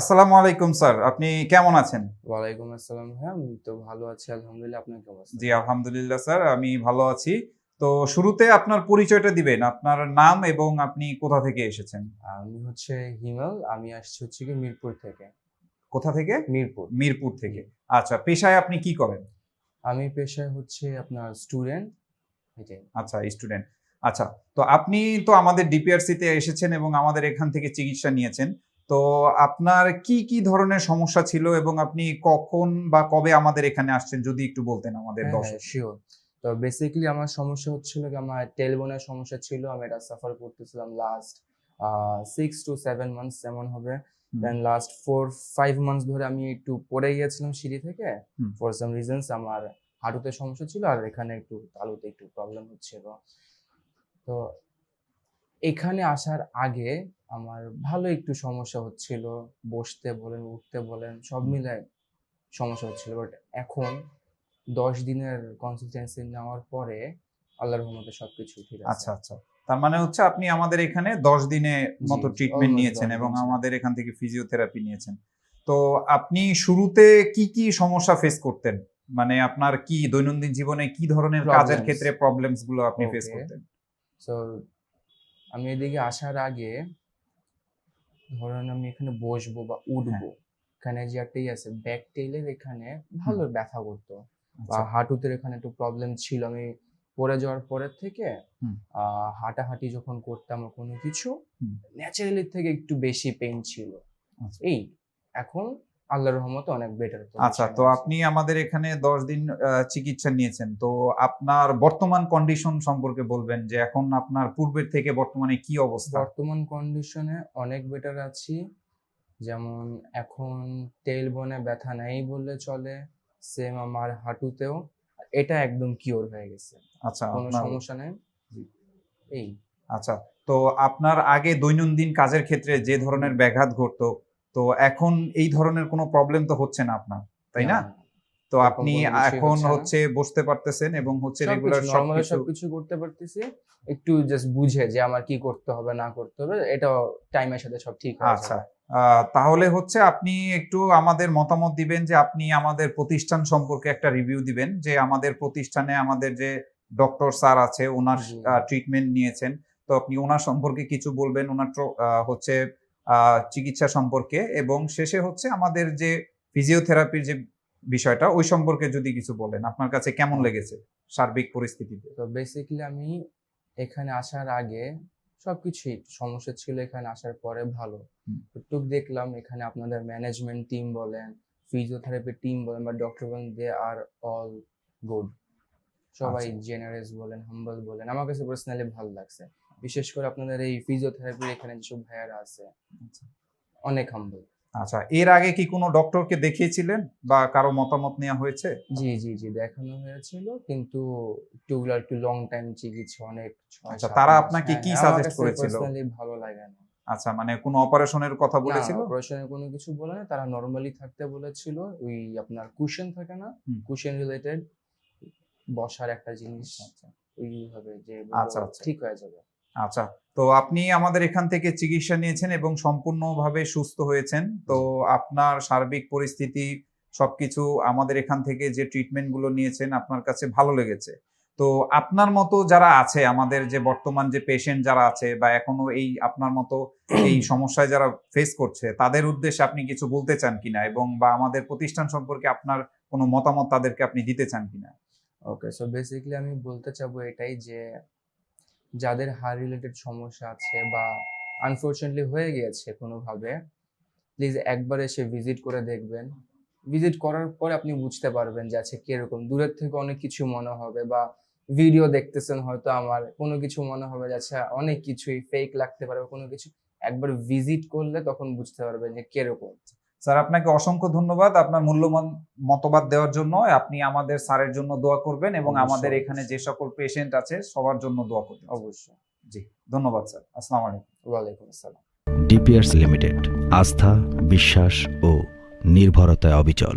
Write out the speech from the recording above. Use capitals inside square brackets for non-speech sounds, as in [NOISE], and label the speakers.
Speaker 1: আসসালামু আলাইকুম স্যার। আপনি কেমন আছেন?
Speaker 2: ওয়ালাইকুম আসসালাম। হ্যাঁ আমি তো ভালো আছি আলহামদুলিল্লাহ। আপনার কি অবস্থা
Speaker 1: জি আলহামদুলিল্লাহ স্যার। আমি ভালো আছি। তো শুরুতে আপনার পরিচয়টা দিবেন আপনার নাম এবং আপনি কোথা থেকে এসেছেন?
Speaker 2: আমি হচ্ছে হিমাল আমি আসছি হচ্ছে কি মিরপুর থেকে।
Speaker 1: কোথা থেকে?
Speaker 2: মিরপুর।
Speaker 1: মিরপুর থেকে। আচ্ছা পেশায় আপনি কি করেন?
Speaker 2: আমি পেশায় হচ্ছে আপনার স্টুডেন্ট।
Speaker 1: আচ্ছা স্টুডেন্ট। আচ্ছা তো আপনি তো আমাদের ডিপিআরসি তে এসেছেন এবং আমাদের এখান থেকে চিকিৎসা নিয়েছেন। তো আপনার কি কি ধরনের সমস্যা ছিল এবং আপনি কখন বা কবে আমাদের এখানে আসছেন যদি একটু বলতেন আমাদের
Speaker 2: হ্যাঁ
Speaker 1: দর্শক।
Speaker 2: শিওর তো বেসিক্যালি আমার সমস্যা হচ্ছিল কি আমার টেলবোনের সমস্যা ছিল আমি এটা সাফার করতেছিলাম last six to seven months যেমন হবে। Then last four five months ধরে আমি একটু পড়ে গিয়েছিলাম সিঁড়ি থেকে। ফর সাম রিজনস আমার হাঁটুতে সমস্যা ছিল আর এখানে একটু তালুতে একটু প্রবলেম হচ্ছিল। তো এখানে আসার আগে আমার ভালো একটু সমস্যা হচ্ছিল। বসতে বলেন উঠতে বলেন সব মিলে সমস্যা হচ্ছিল। বাট এখন দশ দিনের কনসিস্টেন্সি নেওয়ার পরে আল্লাহর রহমতে সবকিছু ঠিক আছে।
Speaker 1: আচ্ছা আচ্ছা। তার মানে হচ্ছে আপনি আমাদের এখানে দশ দিনে মতো ট্রিটমেন্ট নিয়েছেন এবং আমাদের এখান থেকে ফিজিওথেরাপি নিয়েছেন। তো আপনি শুরুতে কি কি সমস্যা ফেস করতেন? মানে আপনার কি দৈনন্দিন জীবনে কি ধরনের কাজের ক্ষেত্রে প্রবলেমসগুলো আপনি ফেস. করতেন?
Speaker 2: সো আমি এদিকে আসার আগে ধরেন আমি এখানে বসবো বা উঠবো এখানে যে একটাই আছে ব্যাক টেইলের এখানে ভালো ব্যথা করতো বা
Speaker 1: আচ্ছা,
Speaker 2: হাঁটুতে এখানে একটু প্রবলেম ছিল। আমি পড়ে যাওয়ার পরের থেকে হাঁটাহাঁটি যখন করতাম কোনো কিছু ন্যাচারালি থেকে একটু বেশি পেইন ছিল।
Speaker 1: আচ্ছা।
Speaker 2: এই এখন আল্লাহর রহমতে অনেক বেটার
Speaker 1: আচ্ছা তো আপনি আমাদের এখানে দশ দিন চিকিৎসা নিয়েছেন। তো আপনার বর্তমান কন্ডিশন সম্পর্কে বলবেন যে এখন আপনার পূর্বের থেকে বর্তমানে কি অবস্থা?
Speaker 2: বর্তমান কন্ডিশনে অনেক বেটার আছি। যেমন এখন টেল বনে ব্যথা নেই বললে চলে সেম আমার হাঁটুতেও। এটা একদম কিওর হয়ে গেছে।
Speaker 1: আচ্ছা
Speaker 2: কোনো সমস্যা নেই? এই।
Speaker 1: আচ্ছা তো আপনার আগে দৈনন্দিন কাজের ক্ষেত্রে যে ধরনের ব্যাঘাত ঘটতো তো এখন এই ধরনের কোনো প্রবলেম তো হচ্ছে না আপনার তাই না? তো আপনি এখন
Speaker 2: হচ্ছে
Speaker 1: বসতে পারতেছেন এবং হচ্ছে রেগুলার
Speaker 2: নর্মালি
Speaker 1: সবকিছু
Speaker 2: করতে পারতেছি। একটু জাস্ট বুঝে যে আমার কি করতে হবে না করতে হবে এটা টাইমের সাথে সব ঠিক হয়ে
Speaker 1: আচ্ছা তাহলে হচ্ছে আপনি একটু আমাদের মতামত দিবেন যে আপনি আমাদের প্রতিষ্ঠান সম্পর্কে একটা রিভিউ দিবেন যে আমাদের প্রতিষ্ঠানে আমাদের যে ডক্টর স্যার আছে ওনার ট্রিটমেন্ট নিয়েছেন। তো আপনি ওনার সম্পর্কে কিছু বলবেন ওনার হচ্ছে চিকিৎসা সম্পর্কে এবং শেষে হচ্ছে আমাদের যে ফিজিওথেরাপির যে বিষয়টা ওই সম্পর্কে যদি কিছু বলেন আপনার কাছে কেমন লেগেছে সার্বিক পরিস্থিতিতে
Speaker 2: তো বেসিক্যালি আমি এখানে আসার আগে সবকিছুই সমস্যা ছিল এখানে আসার পরে ভালো। টুকটুক দেখলাম এখানে আপনাদের ম্যানেজমেন্ট টিম বলেন ফিজিওথেরাপি টিম বলেন বা ডক্টর বলেন দে আর অল গুড সবাই
Speaker 1: আচ্ছা।
Speaker 2: জেনারেস বলেন হাম্বল বলেন আমার কাছে পার্সোনালি ভালো লাগছে বিশেষ করে আপনাদের এই ফিজিওথেরাপির এখানে যেসব ভাইয়ারা আছে।
Speaker 1: আচ্ছা।
Speaker 2: অনেক হাম্বল
Speaker 1: আচ্ছা এর আগে কি কোনো ডক্টরকে দেখিয়েছিলেন? বা কারও মতামত নেওয়া হয়েছে?
Speaker 2: জি জি জি দেখানো হয়েছিল কিন্তু একটু একটু লং টাইম চিকিৎসা অনেক
Speaker 1: আচ্ছা, তারা আপনাকে
Speaker 2: হ্যাঁ,
Speaker 1: কি suggest
Speaker 2: কাছে
Speaker 1: করেছিল?
Speaker 2: ভালো লাগে না।
Speaker 1: আচ্ছা মানে কোনো অপারেশনের কথা বলেছিল?
Speaker 2: অপারেশনের কোনো কিছু বলে না তারা নর্মালি থাকতে বলেছিল ওই আপনার কুশন থাকে না কুশন রিলেটেড বসার একটা জিনিস
Speaker 1: আচ্ছা।
Speaker 2: ওইভাবে যে
Speaker 1: আচ্ছা, আচ্ছা।
Speaker 2: ঠিক হয়ে যাবে।
Speaker 1: আচ্ছা তো আপনি আমাদের এখান থেকে চিকিৎসা নিয়েছেন এবং সম্পূর্ণভাবে সুস্থ হয়েছেন। তো আপনার সার্বিক পরিস্থিতি সবকিছু আমাদের এখান থেকে যে ট্রিটমেন্টগুলো নিয়েছেন আপনার কাছে ভালো লেগেছে। তো আপনার মতো যারা আছে আমাদের যে বর্তমান যে পেশেন্ট যারা আছে বা এখনও এই আপনার মতো [CLEARS THROAT] এই সমস্যায় যারা ফেস করছে তাদের উদ্দেশ্যে আপনি কিছু বলতে চান কিনা এবং বা আমাদের প্রতিষ্ঠান সম্পর্কে আপনার কোনো মতামত তাদেরকে আপনি দিতে চান কিনা?
Speaker 2: ওকে সো বেসিক্যালি আমি বলতে চাবো এটাই যে যাদের হার রিলেটেড সমস্যা আছে বা আনফর্চুনেটলি হয়ে গিয়েছে কোনোভাবে প্লিজ একবার এসে ভিজিট করে দেখবেন। ভিজিট করার পরে আপনি বুঝতে পারবেন যে আছে কীরকম। দূরের থেকে অনেক কিছু মনে হবে বা ভিডিও দেখতেছেন হয়তো আমার, কোনো কিছু মনে হবে যে আচ্ছা অনেক কিছুই ফেক লাগতে পারে কোনো কিছু। একবার ভিজিট করলে তখন বুঝতে পারবেন যে কীরকম।
Speaker 1: স্যার আপনাকে অসংখ্য ধন্যবাদ। আপনার মূল্যবান মতবাদ দেওয়ার জন্য আপনি আমাদের স্যারের জন্য দোয়া করবেন এবং আমাদের এখানে যে সকল পেশেন্ট আছে সবার জন্য দোয়া করবেন
Speaker 2: অবশ্যই।
Speaker 1: জি ধন্যবাদ স্যার। আসসালামু আলাইকুম।
Speaker 2: ওয়ালাইকুম আসসালাম।
Speaker 3: ডিপিআরস লিমিটেড আস্থা বিশ্বাস ও নির্ভরতায় অবিচল।